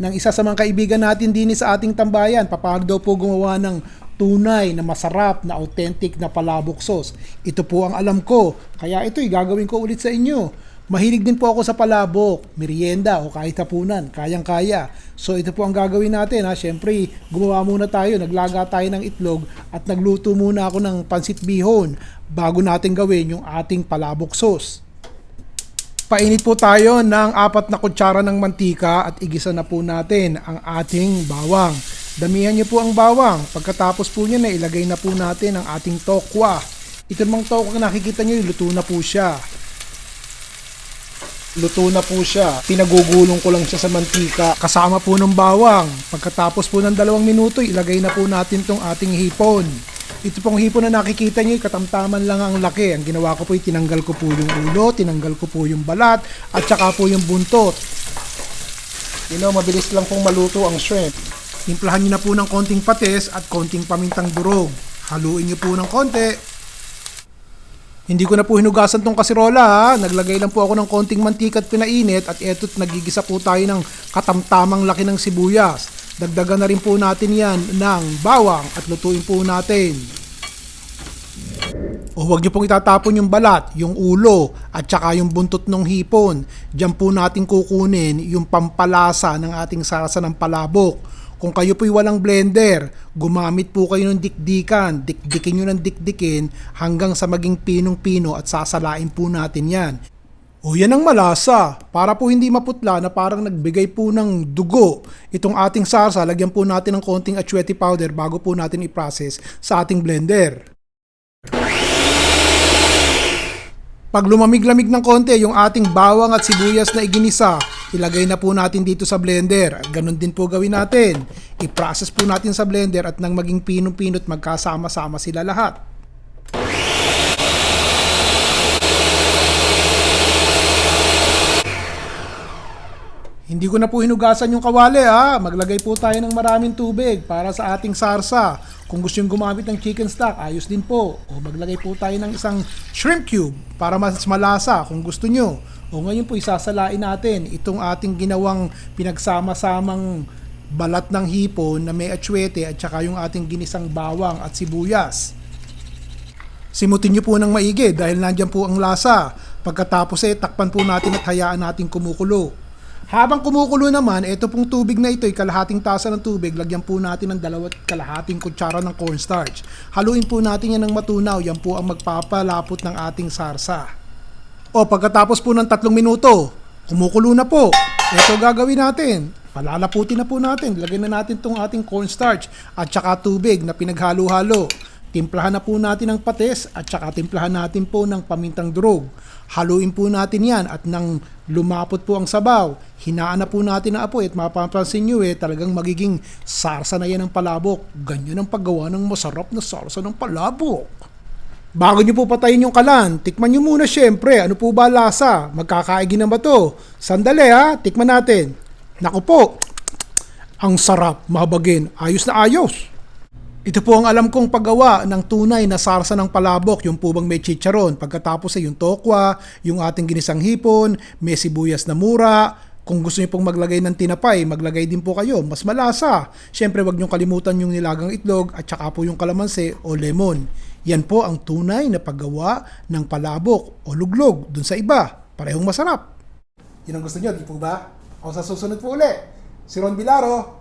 ng isa sa mga kaibigan natin din sa ating tambayan. Papaano daw po gumawa ng tunay na masarap na authentic na palabok sauce. Ito po ang alam ko. Kaya ito'y gagawin ko ulit sa inyo. Mahilig din po ako sa palabok, merienda o kahit hapunan, kayang-kaya. So ito po ang gagawin natin ha. Siyempre, gumawa muna tayo, naglaga tayo ng itlog at nagluto muna ako ng pansit bihon bago natin gawin yung ating palabok sauce. Painit po tayo ng apat na kutsara ng mantika at igisa na po natin ang ating bawang. Damihan niyo po ang bawang. Pagkatapos po niya na ilagay na po natin ang ating tokwa. Ito namang tokwa na nakikita niyo, luto na po siya. Luto na po siya. Pinagugulong ko lang siya sa mantika. Kasama po ng bawang. Pagkatapos po ng dalawang minuto, ilagay na po natin tong ating hipon. Ito pong hipon na nakikita niyo, katamtaman lang ang laki. Ang ginawa ko po, tinanggal ko po yung ulo, tinanggal ko po yung balat, at saka po yung buntot. You know, mabilis lang pong maluto ang shrimp. Timplahan niyo na po ng konting patis at konting pamintang durog. Haluin niyo po ng konti. Hindi ko na po hinugasan tong kasirola ha. Naglagay lang po ako ng konting mantika at pinainit at eto't nagigisa po tayo ng katamtamang laki ng sibuyas. Dagdagan na rin po natin yan ng bawang at lutuin po natin. O huwag niyo pong itatapon yung balat, yung ulo, at saka yung buntot ng hipon. Diyan po natin kukunin yung pampalasa ng ating sarasa ng palabok. Kung kayo po'y walang blender, gumamit po kayo ng dikdikan. Dikdikin nyo ng dikdikin hanggang sa maging pinong-pino at sasalain po natin yan. O yan ang malasa. Para po hindi maputla na parang nagbigay po ng dugo. Itong ating sarsa, lagyan po natin ng konting achwete powder bago po natin i-process sa ating blender. Pag lumamig-lamig ng konti yung ating bawang at sibuyas na iginisa, ilagay na po natin dito sa blender. At ganun din po gawin natin. I-process po natin sa blender at nang maging pinong-pinot magkasama-sama sila lahat. Hindi ko na po hinugasan yung kawali ha. Maglagay po tayo ng maraming tubig para sa ating sarsa. Kung gusto yung gumamit ng chicken stock, ayos din po. O maglagay po tayo ng isang shrimp cube para mas malasa kung gusto nyo. O ngayon po isasalain natin itong ating ginawang pinagsama-samang balat ng hipon na may atsuete at saka yung ating ginisang bawang at sibuyas. Simutin nyo po ng maigi dahil nandyan po ang lasa. Pagkatapos eh, takpan po natin at hayaan natin kumukulo. Habang kumukulo naman, ito pong tubig na ito kalahating tasa ng tubig. Lagyan po natin ng dalawat kalahating kutsara ng cornstarch. Haluin po natin yan ng matunaw. Yan po ang magpapalapot ng ating sarsa. O pagkatapos po ng tatlong minuto, kumukulo na po. Ito gagawin natin. Palalaputin na po natin. Lagyan na natin tong ating cornstarch at saka tubig na pinaghalo-halo. Timplahan na po natin ng patis at saka timplahan natin po ng pamintang durog. Haluin po natin yan at nang lumapot po ang sabaw, hinaan na po natin ang apoy at mapapansin nyo eh, talagang magiging sarsa na yan ng palabok. Ganyan ang paggawa ng masarap na sarsa ng palabok. Bago nyo po patayin yung kalan, tikman nyo muna syempre, ano po ba lasa? Magkakaigin na ba to? Sandali ha, tikman natin. Naku po, ang sarap, mabagin, ayos na ayos. Ito po ang alam kong paggawa ng tunay na sarsa ng palabok, yung po bang may chicharon. Pagkatapos ay yung tokwa, yung ating ginisang hipon, may sibuyas na mura. Kung gusto niyo pong maglagay ng tinapay, maglagay din po kayo. Mas malasa. Siyempre, wag niyong kalimutan yung nilagang itlog at saka po yung kalamansi o lemon. Yan po ang tunay na paggawa ng palabok o luglog dun sa iba. Parehong masarap. Yan ang gusto niyo, di po ba? O sa susunod po uli, si Ron Bilaro,